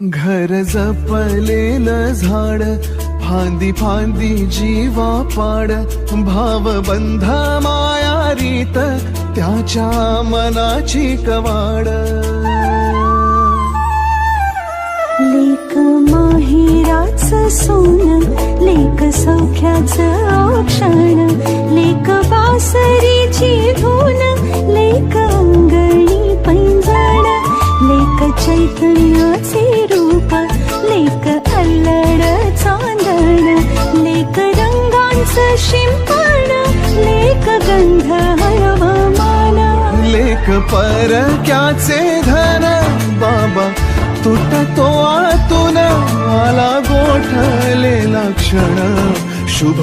घर जपलेलं झाड फांदी फांदी जीवा पाड भाव बंध माया रीत त्याच्या मनाची कवाड. लेक माहिराच सोन लेक सौख्याच औक्षण लेक बासरीची धून लेक अंगणी पैंजण लेक चैतन्याचे शिंपण लेख गंध हवामान। लेख परक्याचे धन बाबा तुटतो आतून आला गोठलेला क्षण शुभ